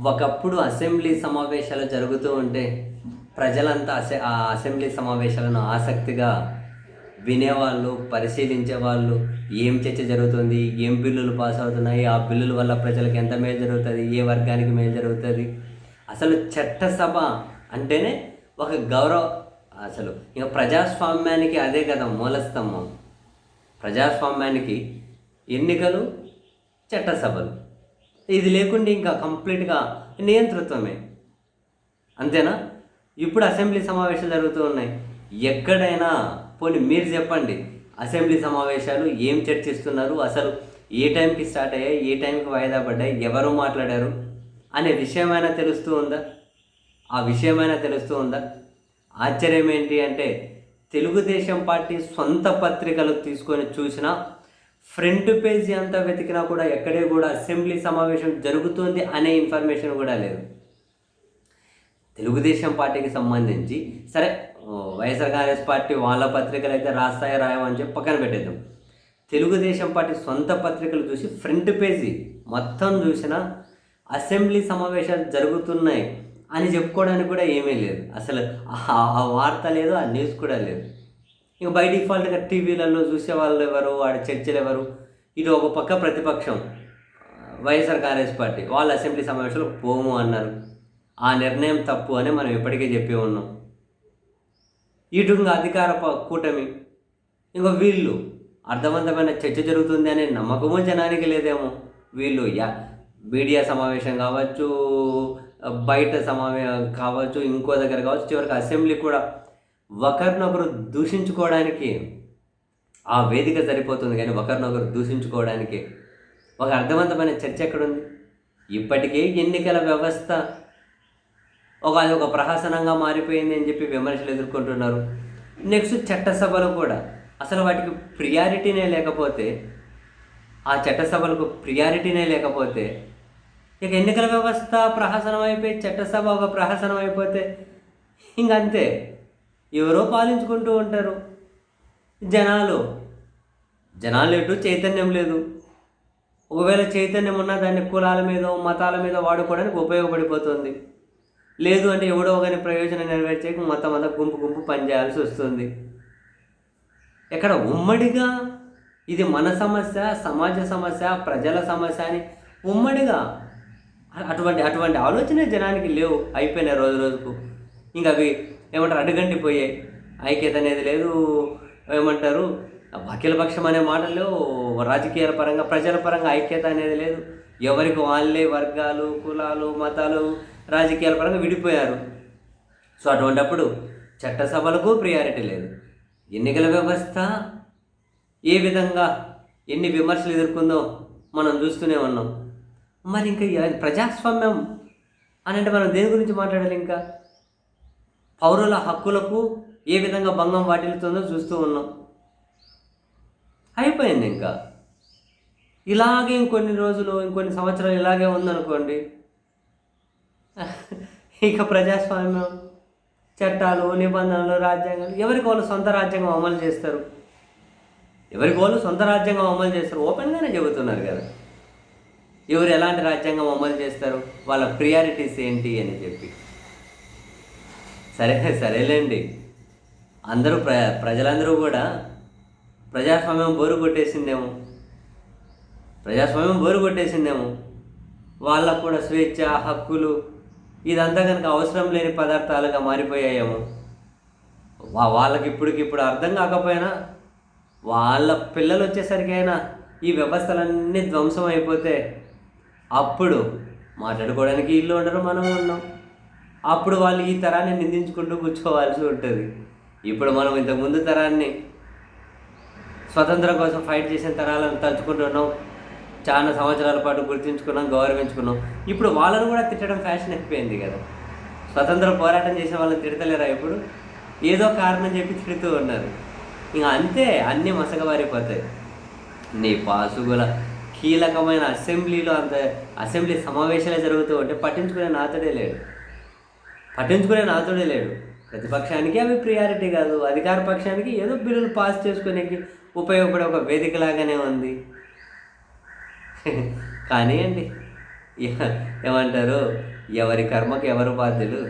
ఒకప్పుడు అసెంబ్లీ సమావేశాలు జరుగుతూ ఉంటే ప్రజలంతా అసె ఆ అసెంబ్లీ సమావేశాలను ఆసక్తిగా వినేవాళ్ళు పరిశీలించేవాళ్ళు. ఏం చర్చ జరుగుతుంది? ఏం బిల్లులు పాస్ అవుతున్నాయి? ఆ బిల్లుల వల్ల ప్రజలకు ఎంత మేలు జరుగుతుంది? ఏ వర్గానికి మేలు జరుగుతుంది? అసలు చట్టసభ అంటేనే ఒక గౌరవ అసలు ఇక ప్రజాస్వామ్యానికి అదే కదా మూలస్తంభం. ప్రజాస్వామ్యానికి ఎన్నికలు చట్టసభలు. ఇది లేకుండా ఇంకా కంప్లీట్గా నియంతృత్వమే. అంతేనా? ఇప్పుడు అసెంబ్లీ సమావేశాలు జరుగుతూ ఉన్నాయి. ఎక్కడైనా పోనీ మీరు చెప్పండి అసెంబ్లీ సమావేశాలు ఏం చర్చిస్తున్నారు? అసలు ఏ టైంకి స్టార్ట్ అయ్యాయి? ఏ టైంకి వాయిదా పడ్డాయి? ఎవరు మాట్లాడారు? అనే విషయమైనా తెలుస్తూ ఉందా? ఆ విషయమైనా తెలుస్తూ ఉందా? ఆశ్చర్యం ఏంటి అంటే తెలుగుదేశం పార్టీ సొంత పత్రికలు తీసుకొని చూసినా ఫ్రంట్ పేజీ అంతా వెతికినా కూడా ఎక్కడే కూడా అసెంబ్లీ సమావేశం జరుగుతుంది అనే ఇన్ఫర్మేషన్ కూడా లేదు. తెలుగుదేశం పార్టీకి సంబంధించి సరే వైఎస్ఆర్ కాంగ్రెస్ పార్టీ వాళ్ళ పత్రికలు అయితే రాస్తాయో రాయమని చెప్పి పక్కన పెట్టేద్దాం. తెలుగుదేశం పార్టీ సొంత పత్రికలు చూసి ఫ్రంట్ పేజీ మొత్తం చూసినా అసెంబ్లీ సమావేశాలు జరుగుతున్నాయి అని చెప్పుకోవడానికి కూడా ఏమీ లేదు. అసలు ఆ- ఆ వార్త లేదు ఆ న్యూస్ కూడా లేదు. ఇక బై డిఫాల్ట్గా టీవీలలో చూసే వాళ్ళు ఎవరు వాడి చర్చలు ఎవరు? ఇది ఒక పక్క ప్రతిపక్షం. YSR Congress party. వాళ్ళు అసెంబ్లీ సమావేశంలో పోము అన్నారు. ఆ నిర్ణయం తప్పు అని మనం ఇప్పటికే చెప్పి ఉన్నాం. ఇటు ఇంకా అధికార ప- కూటమి. ఇంకో వీళ్ళు అర్థవంతమైన చర్చ జరుగుతుంది అనే నమ్మకము జనానికి లేదేమో. వీళ్ళు యా మీడియా సమావేశం కావచ్చు బయట సమావే కావచ్చు ఇంకో దగ్గర కావచ్చు చివరికి అసెంబ్లీ కూడా ఒకరినొకరు దూషించుకోవడానికి ఆ వేదిక సరిపోతుంది కానీ ఒకరినొకరు దూషించుకోవడానికి ఒక అర్థవంతమైన చర్చ ఎక్కడుంది? ఇప్పటికే ఎన్నికల వ్యవస్థ ఒక అది ఒక ప్రహసనంగా మారిపోయింది అని చెప్పి విమర్శలు ఎదుర్కొంటున్నారు. నెక్స్ట్ చట్టసభలు కూడా. అసలు వాటికి ప్రియారిటీనే లేకపోతే ఆ చట్టసభలకు ప్రియారిటీనే లేకపోతే ఇక ఎన్నికల వ్యవస్థ ప్రహసనం అయిపోయి చట్టసభ ఒక ప్రహసనం అయిపోతే ఇంకంతే. ఎవరో పాలించుకుంటూ ఉంటారు. జనాలు. జనాలు ఎటు చైతన్యం లేదు. ఒకవేళ చైతన్యం ఉన్నా దాన్ని కులాల మీద మతాల మీద వాడుకోవడానికి ఉపయోగపడిపోతుంది. లేదు అంటే ఎవడో ఒకరి ప్రయోజనం నెరవేర్చేకి మొత్తం అంతా గుంపు గుంపు పనిచేయాల్సి వస్తుంది. ఎక్కడ ఉమ్మడిగా ఇది మన సమస్య సమాజ సమస్య ప్రజల సమస్య అని ఉమ్మడిగా అటువంటి అటువంటి ఆలోచనే జనానికి లేవు. అయిపోయినాయి రోజు రోజుకు. ఇంకా అవి ఏమంటారు? అడుగంటిపోయాయి ఐక్యత అనేది లేదు. ఏమంటారు? అఖిలపక్షం అనే మాటల్లో రాజకీయ పరంగా ప్రజల పరంగా ఐక్యత అనేది లేదు. ఎవరికి వాళ్ళే వర్గాలు కులాలు మతాలు రాజకీయాల పరంగా విడిపోయారు. సో అటువంటప్పుడు చట్టసభలకు ప్రియారిటీ లేదు. ఎన్నికల వ్యవస్థ ఏ విధంగా ఎన్ని విమర్శలు ఎదుర్కొందో మనం చూస్తూనే ఉన్నాం. మరి ఇంకా ప్రజాస్వామ్యం అని అంటే మనం దేని గురించి మాట్లాడాలి ఇంకా? పౌరుల హక్కులకు ఏ విధంగా భంగం వాటిల్లుతుందో చూస్తూ ఉన్నాం. అయిపోయింది ఇంకా. ఇలాగే ఇంకొన్ని రోజులు ఇంకొన్ని సంవత్సరాలు ఇలాగే ఉందనుకోండి. ఇక ప్రజాస్వామ్యం చట్టాలు నిబంధనలు రాజ్యాంగాలు ఎవరికి వాళ్ళు సొంత రాజ్యాంగం అమలు చేస్తారు? ఎవరికి వాళ్ళు సొంత రాజ్యాంగం అమలు చేస్తారు? ఓపెన్గానే చెబుతున్నారు కదా. ఎవరు ఎలాంటి రాజ్యాంగం అమలు చేస్తారు? వాళ్ళ ప్రియారిటీస్ ఏంటి అని చెప్పి. సరే సరేలేండి. అందరూ ప్ర ప్రజలందరూ కూడా ప్రజాస్వామ్యం బోరు కొట్టేసిందేమో. ప్రజాస్వామ్యం బోరు కొట్టేసిందేమో. వాళ్ళకు కూడా స్వేచ్ఛ హక్కులు ఇదంతా కనుక అవసరం లేని పదార్థాలుగా మారిపోయాయేమో. వాళ్ళకి ఇప్పటికిప్పుడు అర్థం కాకపోయినా వాళ్ళ పిల్లలు వచ్చేసరికి అయినా ఈ వ్యవస్థలన్నీ ధ్వంసం అయిపోతే అప్పుడు మాట్లాడుకోవడానికి ఇల్లు ఉండరు మనం ఉన్నాం. అప్పుడు వాళ్ళు ఈ తరాన్ని నిందించుకుంటూ కూర్చోవాల్సి ఉంటుంది. ఇప్పుడు మనం ఇంతకు ముందు తరాన్ని స్వతంత్రం కోసం ఫైట్ చేసిన తరాలను తలుచుకుంటున్నాం చాలా సంవత్సరాల పాటు గుర్తించుకున్నాం గౌరవించుకున్నాం. ఇప్పుడు వాళ్ళను కూడా తిట్టడం ఫ్యాషన్ అయిపోయింది కదా. స్వతంత్ర పోరాటం చేసే వాళ్ళని తిడతలేరా ఇప్పుడు? ఏదో కారణం చెప్పి తిడుతూ ఉన్నారు. ఇంకా అంతే అన్నీ మసకబారిపోతాయి. నీ పాసుగుల కీలకమైన అసెంబ్లీలో అంత అసెంబ్లీ సమావేశాలు జరుగుతూ ఉంటే పట్టించుకునే నాతడే లేడు. పట్టించుకునే నాతుడే లేడు. ప్రతిపక్షానికి అవి ప్రియారిటీ కాదు. అధికార పక్షానికి ఏదో బిల్లులు పాస్ చేసుకునేకి ఉపయోగపడే ఒక వేదికలాగానే ఉంది. కానీ అండి ఏమంటారు? ఎవరి కర్మకు ఎవరు బాధ్యులు?